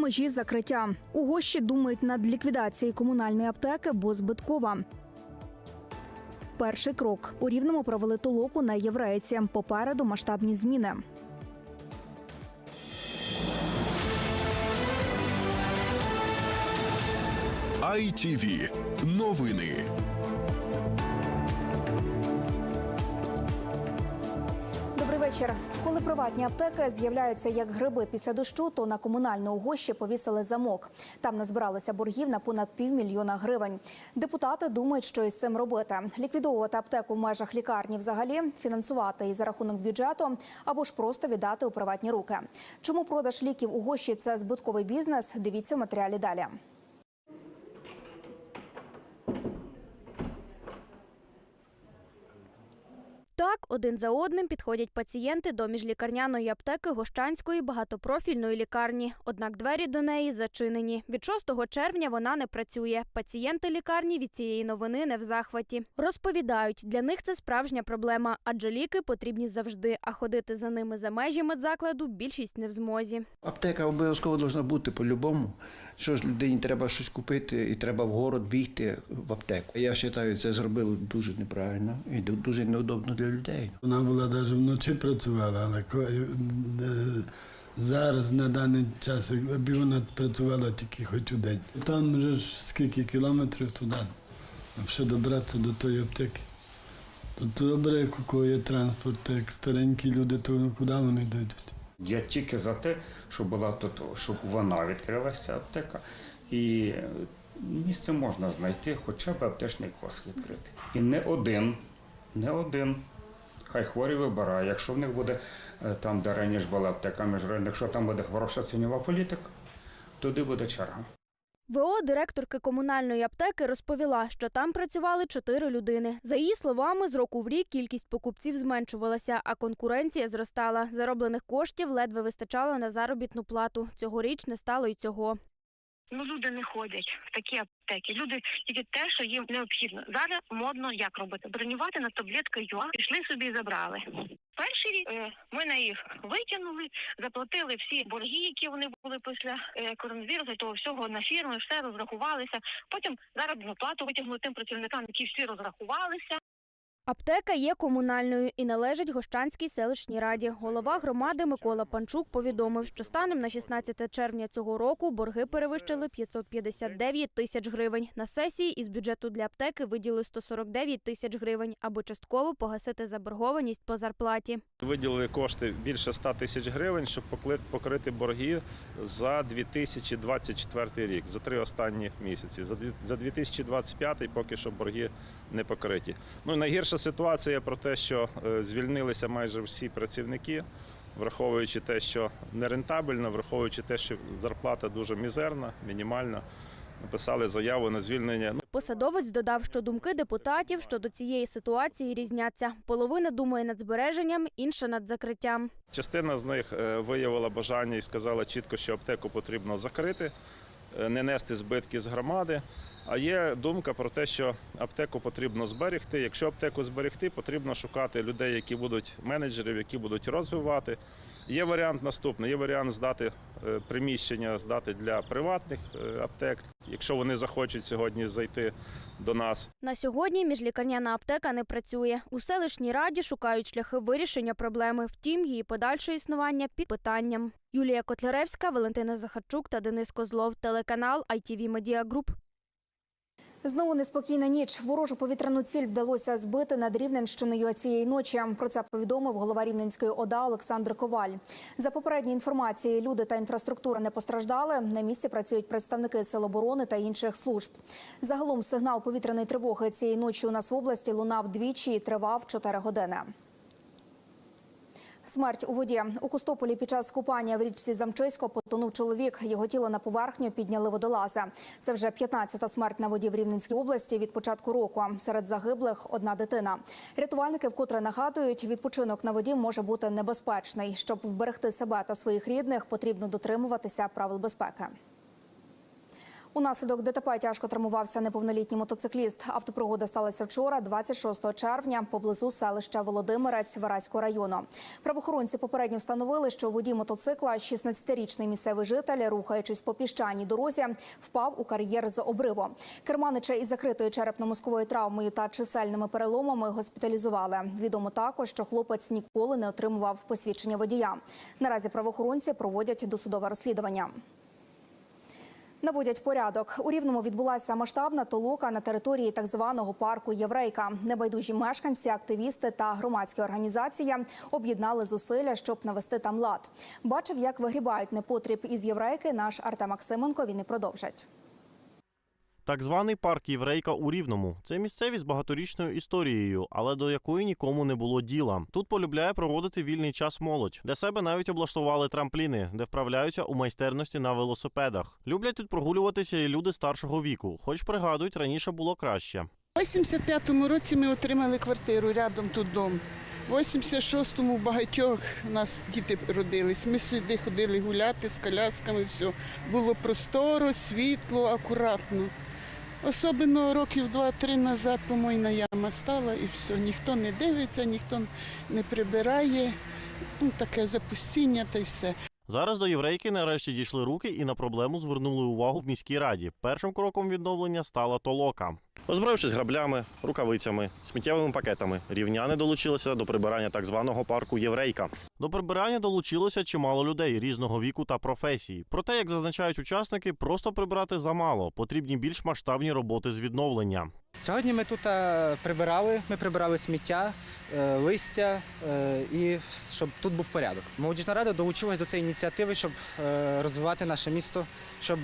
межі закриття. У гощі думають над ліквідацією комунальної аптеки, бо збиткова. Перший крок у рівному провели толоку на єврейці. Попереду масштабні зміни. ITV. Новини. Вечір. Коли приватні аптеки з'являються як гриби після дощу, то на комунальну угощі повісили замок. Там назбиралися боргів на понад півмільйона гривень. Депутати думають, що із цим робити: ліквідовувати аптеку в межах лікарні взагалі, фінансувати її за рахунок бюджету або ж просто віддати у приватні руки. Чому продаж ліків у гощі це збитковий бізнес? Дивіться в матеріалі далі. Так, один за одним підходять пацієнти до міжлікарняної аптеки Гощанської багатопрофільної лікарні. Однак двері до неї зачинені. Від 6 червня вона не працює. Пацієнти лікарні від цієї новини не в захваті. Розповідають, для них це справжня проблема, адже ліки потрібні завжди, а ходити за ними за межі медзакладу більшість не в змозі. Аптека обов'язково повинна бути по-любому. Що ж людині треба щось купити і треба в город бігти в аптеку. Я вважаю, це зробили дуже неправильно і дуже неудобно для людей. Вона була навіть вночі працювала, але е, зараз на даний час, якби вона працювала тільки хоч у день. Там вже ж скільки кілометрів туди, щоб добратися до тої аптеки. То добре, як у кого є транспорт, як старенькі люди, то куди вони йдуть? Я тільки за те, щоб була тут, щоб вона відкрилася аптека, і місце можна знайти, хоча б аптечний коск відкрити. І не один, не один. Хай хворі вибирає. Якщо в них буде е, там, де раніше була аптека міжрайонна, якщо там буде хороша цінова політика, туди буде черга. ВО директорки комунальної аптеки розповіла, що там працювали чотири людини. За її словами, з року в рік кількість покупців зменшувалася, а конкуренція зростала. Зароблених коштів ледве вистачало на заробітну плату. Цьогоріч не стало й цього. Ну, люди не ходять в такі аптеки. Люди тільки те, що їм необхідно. Зараз модно як робити? Бронювати на таблетка ЮА, пішли собі і забрали. Перший рік е, ми на їх витягнули, заплатили всі борги, які вони були після е, коронавірусу, того всього на фірми, все розрахувалися. Потім заробітну плату витягнули тим працівникам, які всі розрахувалися. Аптека є комунальною і належить Гощанській селищній раді. Голова громади Микола Панчук повідомив, що станом на 16 червня цього року борги перевищили 559 тисяч гривень. На сесії із бюджету для аптеки виділили 149 тисяч гривень, аби частково погасити заборгованість по зарплаті. Виділили кошти більше 100 тисяч гривень, щоб покрити борги за 2024 рік, за три останні місяці. За дві- За 2025 поки що борги не покриті. Ну і найгірша ситуація про те, що е, звільнилися майже всі працівники, враховуючи те, що нерентабельно, враховуючи те, що зарплата дуже мізерна, мінімальна. Написали заяву на звільнення. Ну, Посадовець додав, що думки депутатів щодо цієї ситуації різняться. Половина думає над збереженням, інша над закриттям. Частина з них е, виявила бажання і сказала чітко, що аптеку потрібно закрити, е, не нести збитки з громади. А є думка про те, що аптеку потрібно зберегти. Якщо аптеку зберегти, потрібно шукати людей, які будуть менеджерів, які будуть розвивати. Є варіант наступний: є варіант здати е, приміщення, здати для приватних е, аптек, якщо вони захочуть сьогодні зайти до нас. На сьогодні міжлікарняна аптека не працює. У селищній раді шукають шляхи вирішення проблеми. Втім, її подальше існування під питанням. Юлія Котляревська, Валентина Захарчук та Денис Козлов. Телеканал ITV Media Group. Знову неспокійна ніч. Ворожу повітряну ціль вдалося збити над Рівненщиною цієї ночі. Про це повідомив голова Рівненської ОДА Олександр Коваль. За попередньою інформацією, люди та інфраструктура не постраждали. На місці працюють представники сил оборони та інших служб. Загалом сигнал повітряної тривоги цієї ночі у нас в області лунав двічі і тривав 4 години. Смерть у воді у Костополі під час купання в річці Замчисько потонув чоловік. Його тіло на поверхню підняли водолази. Це вже 15-та смерть на воді в Рівненській області від початку року. Серед загиблих одна дитина. Рятувальники вкотре нагадують, відпочинок на воді може бути небезпечний. Щоб вберегти себе та своїх рідних, потрібно дотримуватися правил безпеки. Унаслідок ДТП тяжко травмувався неповнолітній мотоцикліст. Автопригода сталася вчора, 26 червня, поблизу селища Володимирець Вараського району. Правоохоронці попередньо встановили, що водій мотоцикла, 16-річний місцевий житель, рухаючись по піщаній дорозі, впав у кар'єр з обриву. Керманича із закритою черепно-мозковою травмою та чисельними переломами госпіталізували. Відомо також, що хлопець ніколи не отримував посвідчення водія. Наразі правоохоронці проводять досудове розслідування. Наводять порядок. У Рівному відбулася масштабна толока на території так званого парку Єврейка. Небайдужі мешканці, активісти та громадські організації об'єднали зусилля, щоб навести там лад. Бачив, як вигрібають непотріб із єврейки наш Артем Максименко. Він і продовжить. Так званий парк Єврейка у Рівному. Це місцевість з багаторічною історією, але до якої нікому не було діла. Тут полюбляє проводити вільний час молодь. Для себе навіть облаштували трампліни, де вправляються у майстерності на велосипедах. Люблять тут прогулюватися і люди старшого віку, хоч пригадують, раніше було краще. У 85-му році ми отримали квартиру рядом тут дом. В 86-му в багатьох нас діти родились. Ми сюди ходили гуляти з колясками, все. Було просторо, світло, акуратно. Особливо років два-три назад помойна яма стала і все. Ніхто не дивиться, ніхто не прибирає. Ну, таке запустіння та й все. Зараз до єврейки нарешті дійшли руки і на проблему звернули увагу в міській раді. Першим кроком відновлення стала толока. Озброївшись граблями, рукавицями, сміттєвими пакетами, рівняни долучилися до прибирання так званого парку Єврейка. До прибирання долучилося чимало людей різного віку та професій. Проте, як зазначають учасники, просто прибирати замало. Потрібні більш масштабні роботи з відновлення. Сьогодні ми тут е, прибирали, ми прибирали сміття, е, листя е, і щоб тут був порядок. Молодіжна рада долучилась до цієї ініціативи, щоб розвивати наше місто, щоб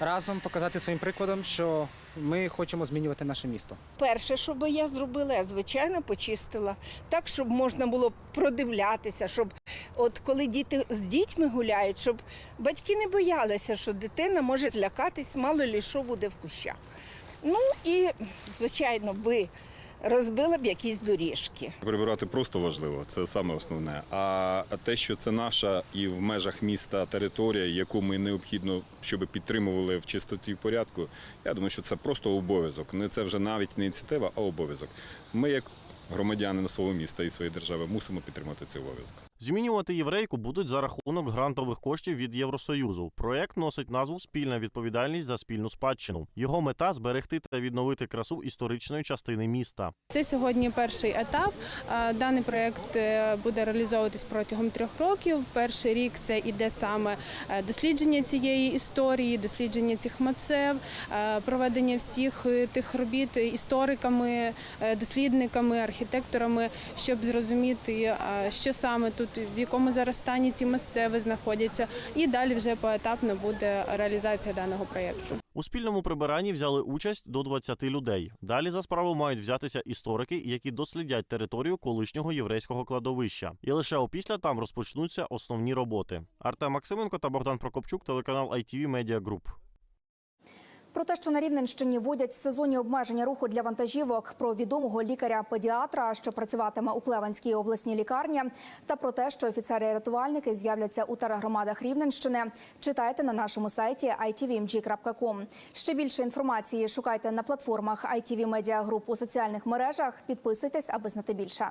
разом показати своїм прикладом, що ми хочемо змінювати наше місто. Перше, що би я зробила, я звичайно почистила так, щоб можна було продивлятися, щоб от коли діти з дітьми гуляють, щоб батьки не боялися, що дитина може злякатись, мало лі що буде в кущах. Ну і звичайно би розбила б якісь доріжки. Прибирати просто важливо, це саме основне. А те, що це наша і в межах міста територія, яку ми необхідно, щоб підтримували в чистоті і порядку, я думаю, що це просто обов'язок. Не це вже навіть не ініціатива, а обов'язок. Ми, як громадяни свого міста і своєї держави, мусимо підтримати цей обов'язок. Змінювати єврейку будуть за рахунок грантових коштів від Євросоюзу. Проект носить назву Спільна відповідальність за спільну спадщину. Його мета зберегти та відновити красу історичної частини міста. Це сьогодні перший етап. Даний проект е, буде реалізовуватись протягом трьох років. Перший рік це іде саме е, дослідження цієї історії, дослідження цих мацев, е, проведення всіх тих робіт істориками, дослідниками, архітекторами, щоб зрозуміти, що саме тут, в якому зараз стані ці місцеви знаходяться. І далі вже поетапно буде реалізація даного проєкту. У спільному прибиранні взяли участь до 20 людей. Далі за справу мають взятися історики, які дослідять територію колишнього єврейського кладовища. І лише опісля там розпочнуться основні роботи. Артем Максименко та Богдан Прокопчук, телеканал ITV Media Group. Про те, що на Рівненщині вводять сезонні обмеження руху для вантажівок, про відомого лікаря-педіатра, що працюватиме у Клеванській обласній лікарні, та про те, що офіцери-рятувальники з'являться у тергромадах Рівненщини, читайте на нашому сайті itvmg.com. Ще більше інформації шукайте на платформах ITV Media Group у соціальних мережах. Підписуйтесь, аби знати більше.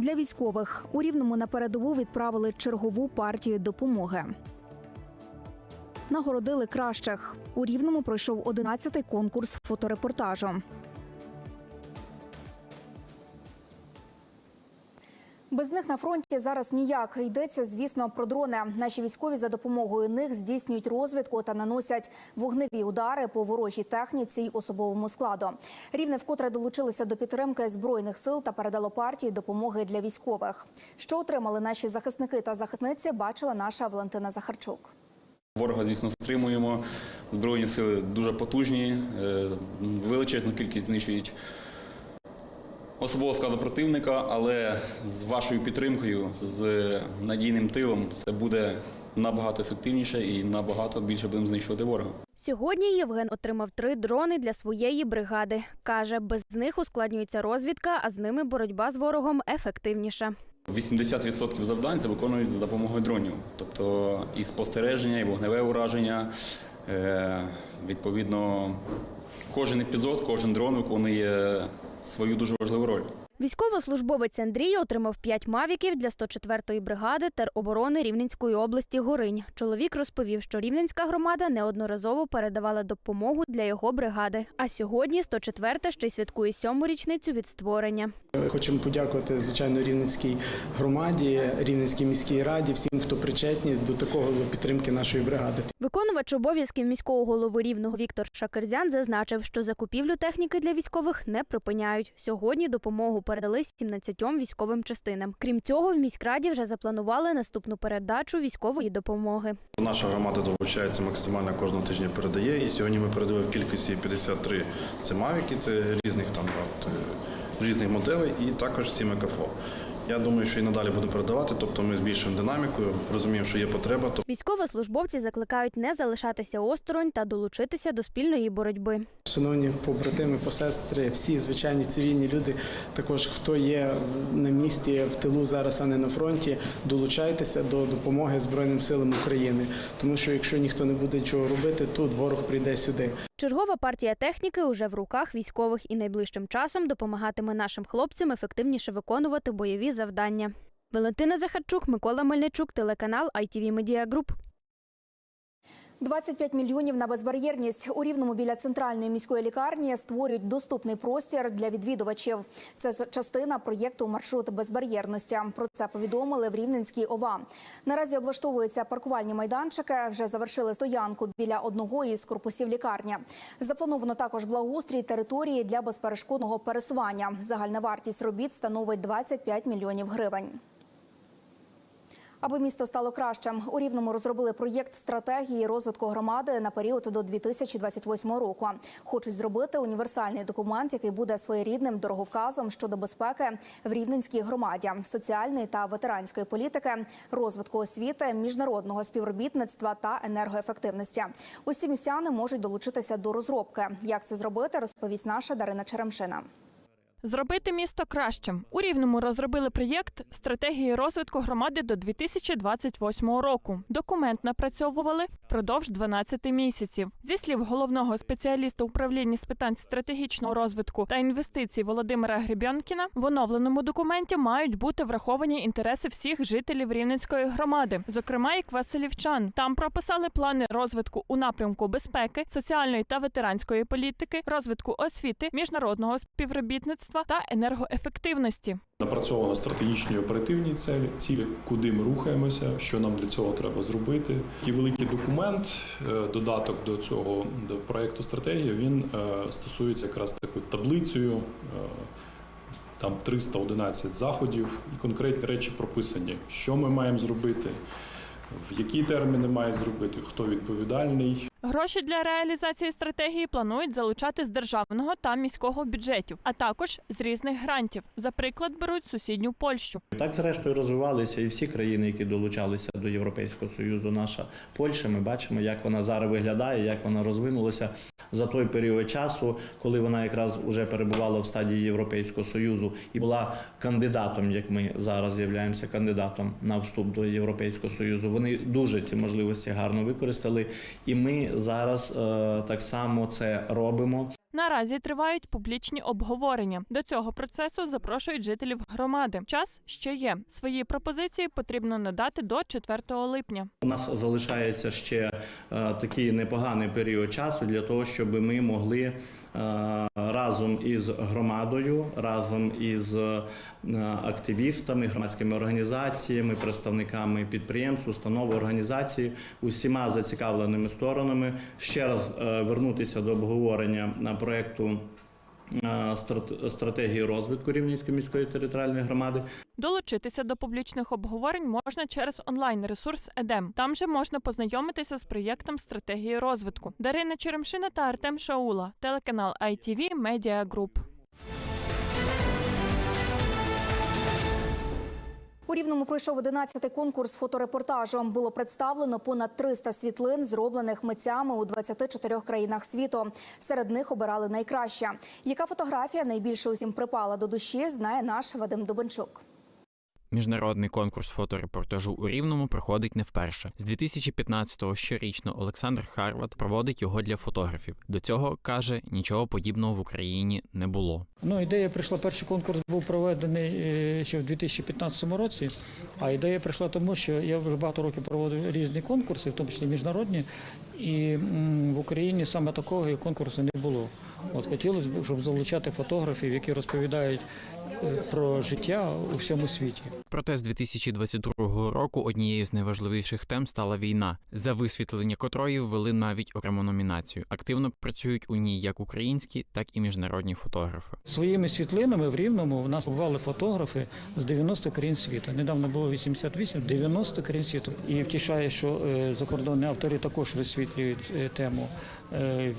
Для військових у Рівному на передову відправили чергову партію допомоги. Нагородили кращих. У Рівному пройшов 11-й конкурс фоторепортажу. Без них на фронті зараз ніяк йдеться, звісно, про дрони. Наші військові за допомогою них здійснюють розвідку та наносять вогневі удари по ворожій техніці й особовому складу. Рівне вкотре долучилися до підтримки збройних сил та передало партії допомоги для військових. Що отримали наші захисники та захисниці, бачила наша Валентина Захарчук. Ворога, звісно, стримуємо. Збройні сили дуже потужні, е, величезну кількість знищують особового складу противника, але з вашою підтримкою, з надійним тилом, це буде набагато ефективніше і набагато більше будемо знищувати ворога. Сьогодні Євген отримав три дрони для своєї бригади. Каже, без них ускладнюється розвідка, а з ними боротьба з ворогом ефективніша. 80% завдань це виконують за допомогою дронів, тобто і спостереження, і вогневе ураження. Е, Відповідно, кожен епізод, кожен дрон виконує свою дуже важливу роль. Військовослужбовець Андрій отримав 5 мавіків для 104-ї бригади тероборони Рівненської області Горинь. Чоловік розповів, що Рівненська громада неодноразово передавала допомогу для його бригади. А сьогодні 104-та ще й святкує сьому річницю від створення. Хочемо подякувати звичайно рівненській громаді, рівненській міській раді, всім, хто причетні до такого підтримки нашої бригади. Виконувач обов'язків міського голови рівного Віктор Шакерзян зазначив, що закупівлю техніки для військових не припиняють. Сьогодні допомогу передали 17 військовим частинам. Крім цього, в міськраді вже запланували наступну передачу військової допомоги. Наша громада долучається максимально кожного тижня передає. І сьогодні ми передали в кількості 53 це мавіки, це різних там от, е, різних моделей, і також 7 КФО. Я думаю, що і надалі будемо передавати, тобто ми збільшуємо динаміку, розуміємо, що є потреба. Військовослужбовці закликають не залишатися осторонь та долучитися до спільної боротьби. Шановні побратими, посестри, всі звичайні цивільні люди, також хто є на місці в тилу зараз, а не на фронті, долучайтеся до допомоги Збройним силам України. Тому що якщо ніхто не буде чого робити, тут ворог прийде сюди. Чергова партія техніки уже в руках військових і найближчим часом допомагатиме нашим хлопцям ефективніше виконувати бойові завдання. Валентина Захарчук, Микола Мельничук, телеканал ITV Media Group. 25 мільйонів на безбар'єрність у рівному біля центральної міської лікарні створюють доступний простір для відвідувачів. Це частина проєкту маршрут безбар'єрності. Про це повідомили в Рівненській ОВА. Наразі облаштовуються паркувальні майданчики. Вже завершили стоянку біля одного із корпусів лікарні. Заплановано також благоустрій території для безперешкодного пересування. Загальна вартість робіт становить 25 мільйонів гривень. Аби місто стало кращим, у Рівному розробили проєкт стратегії розвитку громади на період до 2028 року. Хочуть зробити універсальний документ, який буде своєрідним дороговказом щодо безпеки в Рівненській громаді, соціальної та ветеранської політики, розвитку освіти, міжнародного співробітництва та енергоефективності. Усі містяни можуть долучитися до розробки. Як це зробити, розповість наша Дарина Черемшина. Зробити місто кращим. У Рівному розробили проєкт стратегії розвитку громади до 2028 року. Документ напрацьовували впродовж 12 місяців. Зі слів головного спеціаліста управління з питань стратегічного розвитку та інвестицій Володимира Гребьонкіна, в оновленому документі мають бути враховані інтереси всіх жителів Рівненської громади, зокрема і квасилівчан. Там прописали плани розвитку у напрямку безпеки, соціальної та ветеранської політики, розвитку освіти, міжнародного співробітництва та енергоефективності. Напрацьовано стратегічні оперативні цілі, цілі, куди ми рухаємося, що нам для цього треба зробити. Такий великий документ, е, додаток до цього до проекту стратегії, він е, стосується якраз такою таблицею. е, Там 311 заходів і конкретні речі прописані, що ми маємо зробити, в які терміни мають зробити, хто відповідальний, Гроші для реалізації стратегії планують залучати з державного та міського бюджетів, а також з різних грантів. За приклад беруть сусідню Польщу. Так, зрештою, розвивалися і всі країни, які долучалися до Європейського Союзу. Наша Польща. Ми бачимо, як вона зараз виглядає, як вона розвинулася за той період часу, коли вона якраз уже перебувала в стадії Європейського Союзу і була кандидатом, як ми зараз являємося кандидатом на вступ до Європейського Союзу. Вони дуже ці можливості гарно використали, і ми зараз е, так само це робимо. Наразі тривають публічні обговорення. До цього процесу запрошують жителів громади. Час ще є. Свої пропозиції потрібно надати до 4 липня. У нас залишається ще е, такий непоганий період часу для того, щоб ми могли разом із громадою, разом із е, активістами, громадськими організаціями, представниками підприємств, установ, організацій, усіма зацікавленими сторонами. Ще раз е, вернутися до обговорення на проекту стратегії розвитку Рівненської міської територіальної громади. Долучитися до публічних обговорень можна через онлайн-ресурс ЕДЕМ. Там же можна познайомитися з проєктом стратегії розвитку. Дарина Черемшина та Артем Шаула, телеканал ITV Media Group. У Рівному пройшов 11-й конкурс фоторепортажу. Було представлено понад 300 світлин, зроблених митцями у 24 країнах світу. Серед них обирали найкраще. Яка фотографія найбільше усім припала до душі, знає наш Вадим Дубенчук. Міжнародний конкурс фоторепортажу у Рівному проходить не вперше. З 2015-го щорічно Олександр Харват проводить його для фотографів. До цього каже, нічого подібного в Україні не було. Ну, ідея прийшла, перший конкурс був проведений е, ще в 2015 році. А ідея прийшла тому, що я вже багато років проводив різні конкурси, в тому числі міжнародні, і в Україні саме такого конкурсу не було. От хотілося б, щоб залучати фотографів, які розповідають е, про життя у всьому світі. Проте з 2022 року однією з найважливіших тем стала війна, за висвітлення котрої ввели навіть окрему номінацію. Активно працюють у ній як українські, так і міжнародні фотографи. Своїми світлинами в Рівному в нас бували фотографи з 90 країн світу. Недавно було 88, 90 країн світу. І втішає, що е, закордонні автори також висвітлюють е, тему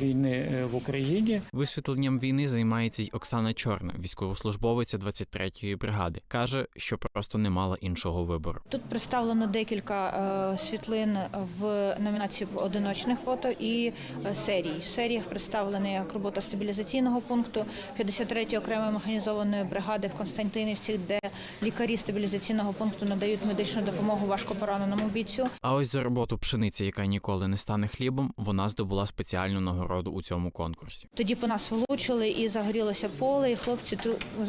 війни е, в Україні. Висвітленням війни займається й Оксана Чорна, військовослужбовиця 23-ї бригади. каже, що просто не мала іншого вибору. Тут представлено декілька е, світлин в номінації одиночних фото і е, серій. В серіях представлена як робота стабілізаційного пункту 53-ї окремої механізованої бригади в Константинівці, де лікарі стабілізаційного пункту надають медичну допомогу важкопораненому бійцю. А ось за роботу пшениці, яка ніколи не стане хлібом, вона здобула спеціальну нагороду у цьому конкурсі. Тоді по нас влучили і загорілося поле, і хлопці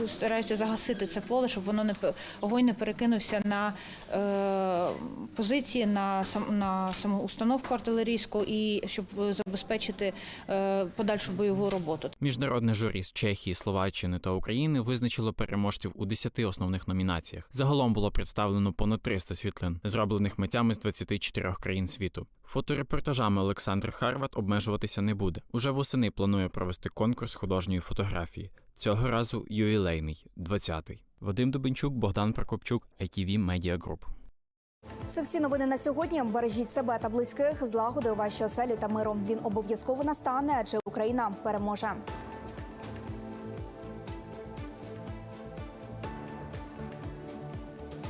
стараються загасити це поле, щоб воно не огонь не перекинувся на е, позиції, на сам на саму установку артилерійську і щоб забезпечити е, подальшу бойову роботу. Міжнародне журі з Чехії, Словаччини та України визначило переможців у 10 основних номінаціях. Загалом було представлено понад 300 світлин, зроблених митцями з 24 країн світу. Фоторепортажами Олександр Харват обмежуватися не буде. Уже восени планує провести конкурс художньої фотографії. Цього разу ювілейний, 20-й. Вадим Дубенчук, Богдан Прокопчук, ITV Media Group. Це всі новини на сьогодні. Бережіть себе та близьких, злагоди у вашій оселі та миру. Він обов'язково настане, адже Україна переможе.